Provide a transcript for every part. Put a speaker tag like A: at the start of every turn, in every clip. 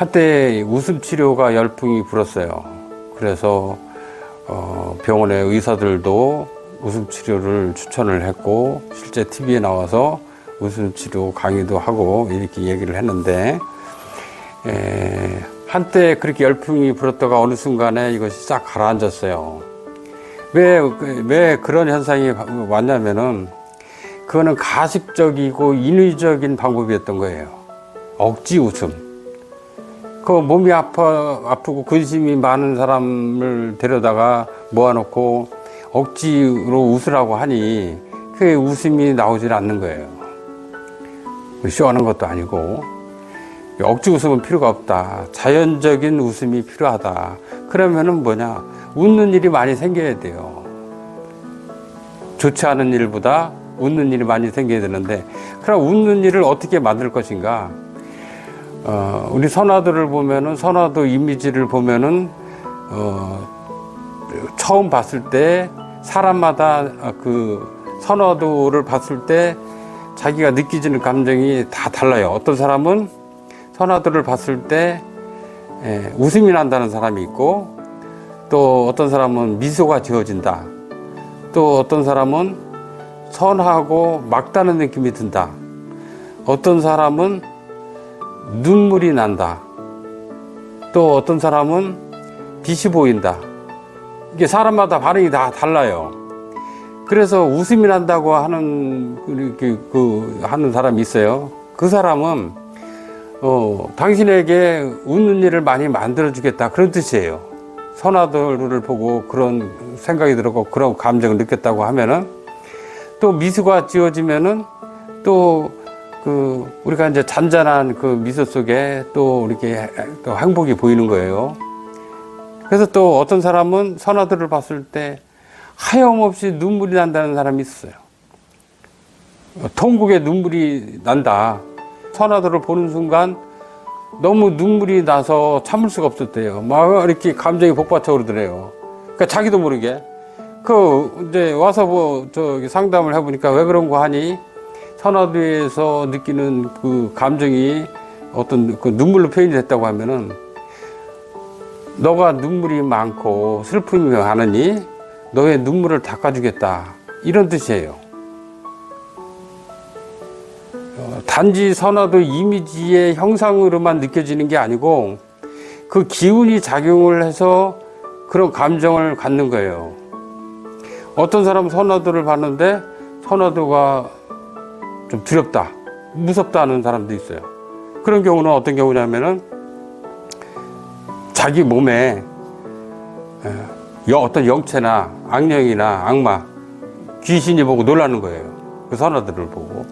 A: 한때 웃음 치료가 열풍이 불었어요. 그래서 어, 병원의 의사들도 웃음 치료를 추천을 했고 실제 TV에 나와서 웃음 치료 강의도 하고 이렇게 얘기를 했는데 에, 한때 그렇게 열풍이 불었다가 어느 순간에 이것이 싹 가라앉았어요. 왜, 왜 그런 현상이 왔냐면은 그거는 가식적이고 인위적인 방법이었던 거예요. 억지 웃음. 그 몸이 아파, 아프고 근심이 많은 사람을 데려다가 모아놓고 억지로 웃으라고 하니 그 웃음이 나오질 않는 거예요. 쇼하는 것도 아니고 억지 웃음은 필요가 없다. 자연적인 웃음이 필요하다. 그러면은 뭐냐? 웃는 일이 많이 생겨야 돼요. 좋지 않은 일보다 웃는 일이 많이 생겨야 되는데, 그럼 웃는 일을 어떻게 만들 것인가? 어, 우리 선화들을 보면은, 선화도 이미지를 보면은, 어, 처음 봤을 때, 사람마다 그 선화도를 봤을 때 자기가 느끼지는 감정이 다 달라요. 어떤 사람은 선화도를 봤을 때 예, 웃음이 난다는 사람이 있고, 또 어떤 사람은 미소가 지어진다. 또 어떤 사람은 선하고 막다는 느낌이 든다. 어떤 사람은 눈물이 난다. 또 어떤 사람은 빛이 보인다. 이게 사람마다 반응이 다 달라요. 그래서 웃음이 난다고 하는 이렇게 그 하는 사람이 있어요. 그 사람은 어, 당신에게 웃는 일을 많이 만들어 주겠다 그런 뜻이에요. 선화도를 보고 그런 생각이 들었고 그런 감정을 느꼈다고 하면은 또 미소가 지어지면은 또 그 우리가 이제 잔잔한 그 미소 속에 또 이렇게 또 행복이 보이는 거예요. 그래서 또 어떤 사람은 선화도를 봤을 때 하염없이 눈물이 난다는 사람이 있어요. 통곡에 눈물이 난다. 선화도를 보는 순간 너무 눈물이 나서 참을 수가 없었대요. 막 이렇게 감정이 복받쳐 오르더래요. 그러니까 자기도 모르게. 그, 이제 와서 뭐, 저기 상담을 해보니까 왜 그런 거 하니? 선화도에서 느끼는 그 감정이 어떤 그 눈물로 표현이 됐다고 하면은 너가 눈물이 많고 슬픔이 많으니 너의 눈물을 닦아주겠다. 이런 뜻이에요. 어, 단지 선화도 이미지의 형상으로만 느껴지는 게 아니고 그 기운이 작용을 해서 그런 감정을 갖는 거예요. 어떤 사람은 선화도를 봤는데 선화도가 좀 두렵다, 무섭다 하는 사람도 있어요. 그런 경우는 어떤 경우냐면은 자기 몸에 여- 어떤 영체나 악령이나 악마, 귀신이 보고 놀라는 거예요. 그 선화도를 보고.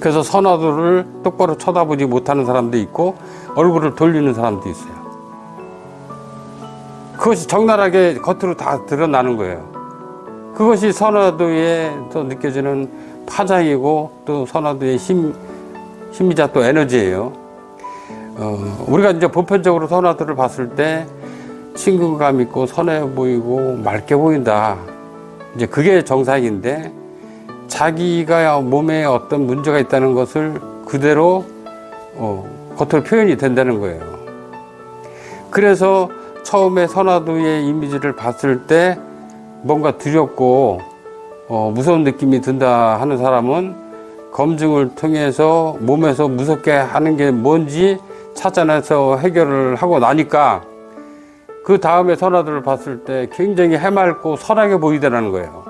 A: 그래서 선화도를 똑바로 쳐다보지 못하는 사람도 있고 얼굴을 돌리는 사람도 있어요. 그것이 적나라하게 겉으로 다 드러나는 거예요. 그것이 선화도에 또 느껴지는 파장이고 또 선화도의 힘, 힘이자 또 에너지예요. 어, 우리가 이제 보편적으로 선화도를 봤을 때 친근감 있고 선해 보이고 맑게 보인다. 이제 그게 정상인데 자기가 몸에 어떤 문제가 있다는 것을 그대로 어, 겉으로 표현이 된다는 거예요. 그래서 처음에 선화도의 이미지를 봤을 때 뭔가 두렵고 어, 무서운 느낌이 든다 하는 사람은 검증을 통해서 몸에서 무섭게 하는 게 뭔지 찾아내서 해결을 하고 나니까 그 다음에 선화도를 봤을 때 굉장히 해맑고 선하게 보이더라는 거예요.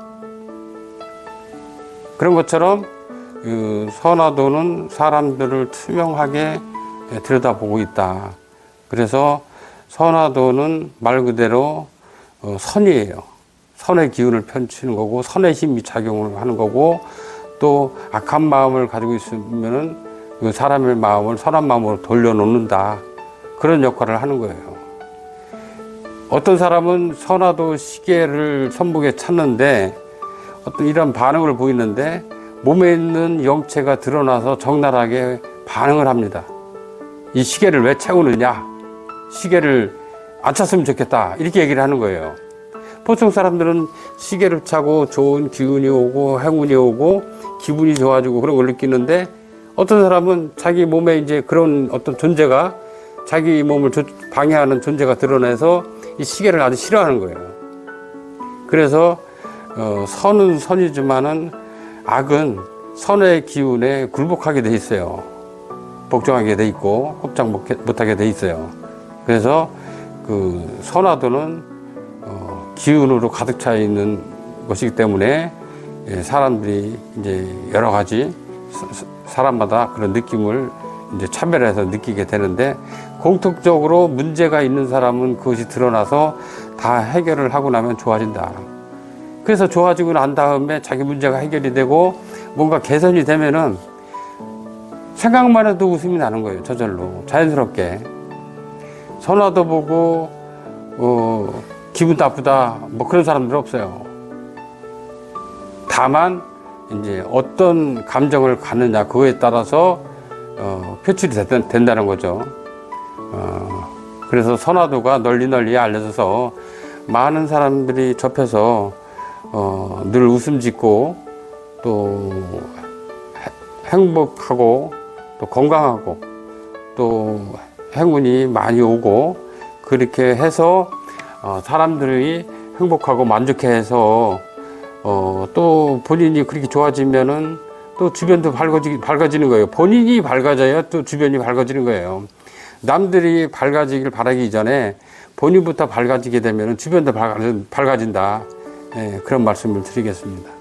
A: 그런 것처럼 그 선화도는 사람들을 투명하게 들여다보고 있다. 그래서 선화도는 말 그대로 어, 선이에요. 선의 기운을 펼치는 거고 선의 힘이 작용을 하는 거고 또 악한 마음을 가지고 있으면은 그 사람의 마음을 선한 마음으로 돌려놓는다. 그런 역할을 하는 거예요. 어떤 사람은 선화도 시계를 손목에 찾는데 어떤 이런 반응을 보이는데 몸에 있는 영체가 드러나서 적나라하게 반응을 합니다. 이 시계를 왜 채우느냐? 시계를 안 찼으면 좋겠다. 이렇게 얘기를 하는 거예요. 보통 사람들은 시계를 차고 좋은 기운이 오고 행운이 오고 기분이 좋아지고 그런 걸 느끼는데 어떤 사람은 자기 몸에 이제 그런 어떤 존재가 자기 몸을 조- 방해하는 존재가 드러내서 이 시계를 아주 싫어하는 거예요. 그래서 어, 선은 선이지만은 악은 선의 기운에 굴복하게 돼 있어요. 복종하게 돼 있고 못- 못하게 돼 있어요. 그래서 그 선화도는 어, 기운으로 가득 차 있는 것이기 때문에 예, 사람들이 이제 여러 가지 사람마다 그런 느낌을 이제 차별해서 느끼게 되는데 공통적으로 문제가 있는 사람은 그것이 드러나서 다 해결을 하고 나면 좋아진다. 그래서 좋아지고 난 다음에 자기 문제가 해결이 되고 뭔가 개선이 되면은 생각만 해도 웃음이 나는 거예요. 저절로. 자연스럽게. 선화도 보고, 어, 기분 나쁘다. 뭐 그런 사람들 없어요. 다만, 이제 어떤 감정을 갖느냐, 그거에 따라서, 어, 표출이 됐- 된다는 거죠. 어, 그래서 선화도가 널리 널리 알려져서 많은 사람들이 접해서, 어, 늘 웃음 짓고, 또, 해- 행복하고, 또 건강하고, 또 행운이 많이 오고, 그렇게 해서, 어, 사람들이 행복하고 만족해서, 어, 또 본인이 그렇게 좋아지면은 또 주변도 밝아지, 밝아지는 거예요. 본인이 밝아져야 또 주변이 밝아지는 거예요. 남들이 밝아지길 바라기 전에 본인부터 밝아지게 되면 주변도 밝아, 밝아진다. 예, 그런 말씀을 드리겠습니다.